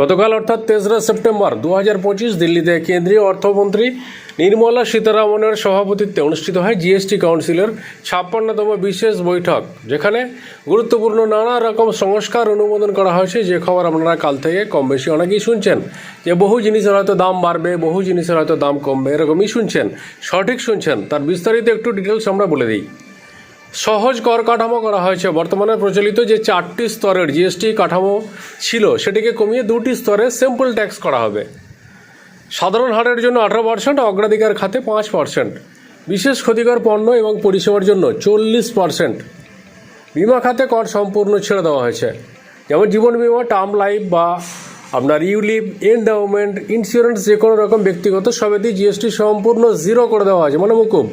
গতকাল অর্থাৎ তেসরা সেপ্টেম্বর দু হাজার পঁচিশ দিল্লিতে কেন্দ্রীয় অর্থমন্ত্রী নির্মলা সীতারামনের সভাপতিত্বে অনুষ্ঠিত হয় জিএসটি কাউন্সিলের ছাপ্পান্নতম বিশেষ বৈঠক, যেখানে গুরুত্বপূর্ণ নানা রকম সংস্কার অনুমোদন করা হয়েছে। যে খবর আপনারা কাল থেকে কম বেশি অনেকেই শুনছেন, যে বহু জিনিসের হয়তো দাম বাড়বে, বহু জিনিসের হয়তো দাম কমবে, এরকমই শুনছেন, সঠিক শুনছেন। তার বিস্তারিত একটু ডিটেলস আমরা বলে দিই। সহজ কর কাঠামো করা হয়েছে। বর্তমানে প্রচলিত যে চারটি স্তরের জিএসটি কাঠামো ছিল, সেটিকে কমিয়ে দুটি স্তরে সিম্পল ট্যাক্স করা হবে। সাধারণ হারের জন্য আঠারো পার্সেন্ট অগ্রাধিকার খাতে পাঁচ পার্সেন্ট বিশেষ ক্ষতিকর পণ্য এবং পরিষেবার জন্য চল্লিশ পার্সেন্ট বিমা খাতে কর সম্পূর্ণ ছেড়ে দেওয়া হয়েছে। যেমন জীবন বিমা, টার্ম লাইফ বা আপনার ইউলিভ এন্ডাউমেন্ট ইন্স্যুরেন্স যে কোনো রকম ব্যক্তিগত সবেতেই জিএসটি সম্পূর্ণ জিরো করে দেওয়া হয়েছে। মানে মুকুব।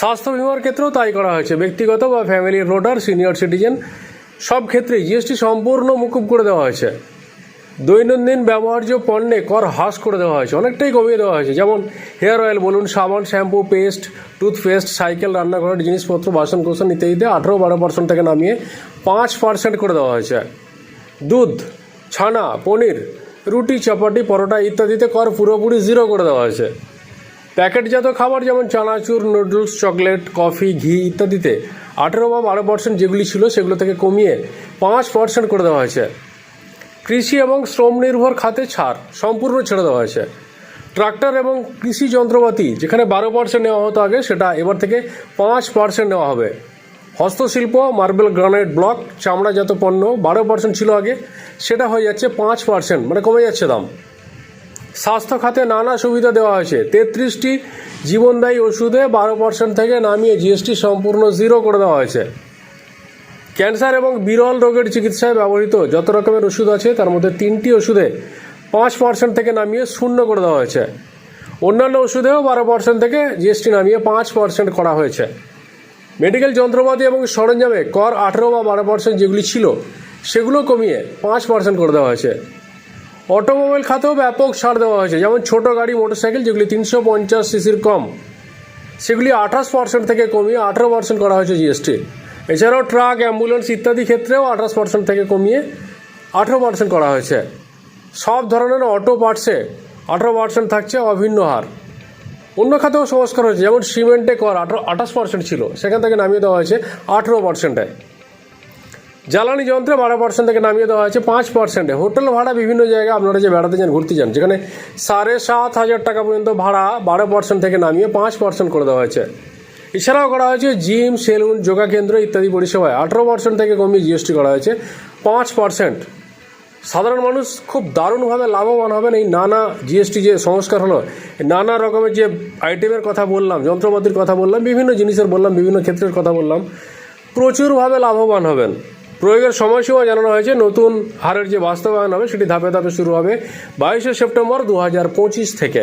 স্বাস্থ্য বিমার ক্ষেত্রেও তাই করা হয়েছে। ব্যক্তিগত বা ফ্যামিলি রোডার সিনিয়র সিটিজেন সব ক্ষেত্রেই জিএসটি সম্পূর্ণ মুকুব করে দেওয়া হয়েছে। দৈনন্দিন ব্যবহার্য পণ্যে কর হ্রাস করে দেওয়া হয়েছে। অনেকটাই কমিয়ে দেওয়া হয়েছে। যেমন হেয়ার অয়েল বলুন, সাবান শ্যাম্পু পেস্ট টুথপেস্ট সাইকেল রান্নাঘরের জিনিসপত্র বাসন কোসন ইত্যাদিতে আঠেরো বারো পার্সেন্ট থেকে নামিয়ে পাঁচ পার্সেন্ট করে দেওয়া হয়েছে। দুধ, ছানা, পনির, রুটি, চাপাটি, পরোটা ইত্যাদিতে কর পুরোপুরি জিরো করে দেওয়া হয়েছে। প্যাকেটজাত খাবার যেমন চানাচুর, নুডলস, চকলেট, কফি, ঘি ইত্যাদিতে আঠেরো বা বারো পার্সেন্ট যেগুলি ছিল সেগুলো থেকে কমিয়ে পাঁচ পার্সেন্ট করে দেওয়া হয়েছে। কৃষি এবং শ্রম নির্ভর খাতে ছাড় সম্পূর্ণ ছেড়ে দেওয়া হয়েছে। ট্রাক্টর এবং কৃষি যন্ত্রপাতি যেখানে বারো পার্সেন্ট নেওয়া হতো আগে, সেটা এবার থেকে পাঁচ পার্সেন্ট নেওয়া হবে। হস্তশিল্প, মার্বেল, গ্রানাইট ব্লক, চামড়াজাত পণ্য বারো পার্সেন্ট ছিল আগে, সেটা হয়ে যাচ্ছে পাঁচ পার্সেন্ট মানে কমে যাচ্ছে দাম। স্বাস্থ্য খাতে নানা সুবিধা দেওয়া হয়েছে। তেত্রিশটি জীবনদায়ী ওষুধে বারো পার্সেন্ট থেকে নামিয়ে জিএসটি সম্পূর্ণ জিরো করে দেওয়া হয়েছে। ক্যান্সার এবং বিরল রোগের চিকিৎসায় ব্যবহৃত যত রকমের ওষুধ আছে, তার মধ্যে তিনটি ওষুধে পাঁচ পার্সেন্ট থেকে নামিয়ে শূন্য করে দেওয়া হয়েছে। অন্যান্য ওষুধেও বারো পার্সেন্ট থেকে জিএসটি নামিয়ে পাঁচ পার্সেন্ট করা হয়েছে। মেডিকেল যন্ত্রপাতি এবং সরঞ্জামে কর আঠেরো বা বারো পার্সেন্ট যেগুলি ছিল, সেগুলো কমিয়ে পাঁচ পার্সেন্ট করে দেওয়া হয়েছে। অটোমোবাইল খাতেও ব্যাপক ছাড় দেওয়া হয়েছে। যেমন ছোট গাড়ি, মোটরসাইকেল, যেগুলি তিনশো পঞ্চাশ সিসির কম, সেগুলি আঠাশ পার্সেন্ট থেকে কমিয়ে আঠেরো পার্সেন্ট করা হয়েছে জিএসটি। এছাড়াও ট্রাক, অ্যাম্বুলেন্স ইত্যাদি ক্ষেত্রেও আঠাশ পার্সেন্ট থেকে কমিয়ে আঠেরো পার্সেন্ট করা হয়েছে। সব ধরনের অটো পার্টসে আঠেরো পার্সেন্ট থাকছে অভিন্ন হার। অন্য খাতেও সংস্কার হয়েছে, যেমন সিমেন্টে কর আঠাশ পার্সেন্ট ছিল, সেখান থেকে নামিয়ে দেওয়া হয়েছে আঠেরো পার্সেন্টে। জ্বালানি যন্ত্রে বারো পার্সেন্ট থেকে নামিয়ে দেওয়া হয়েছে, পাঁচ পার্সেন্টে হোটেল ভাড়া বিভিন্ন জায়গায় আপনারা যে বেড়াতে যান ঘুরতে যান যেখানে সাড়ে সাত হাজার টাকা পর্যন্ত ভাড়া বারো পার্সেন্ট থেকে নামিয়ে পাঁচ পার্সেন্ট করে দেওয়া হয়েছে। এছাড়াও করা হয়েছে জিম, সেলুন, যোগা কেন্দ্র ইত্যাদি পরিষেবায়। আঠেরো পার্সেন্ট থেকে কমিয়ে জিএসটি করা হয়েছে, পাঁচ পার্সেন্ট সাধারণ মানুষ খুব দারুণভাবে লাভবান হবেন এই নানা জিএসটি যে সংস্কার হলো নানা রকমের যে আইটেমের কথা বললাম, যন্ত্রপাতির কথা বললাম, বিভিন্ন জিনিসের বললাম, বিভিন্ন ক্ষেত্রের কথা বললাম, প্রচুরভাবে লাভবান হবেন। প্রয়োগের সময়সীমা জানানো হয়েছে। নতুন হারের যে বাস্তবায়ন হবে, সেটি ধাপে ধাপে শুরু হবে বাইশে সেপ্টেম্বর দু হাজার পঁচিশ থেকে।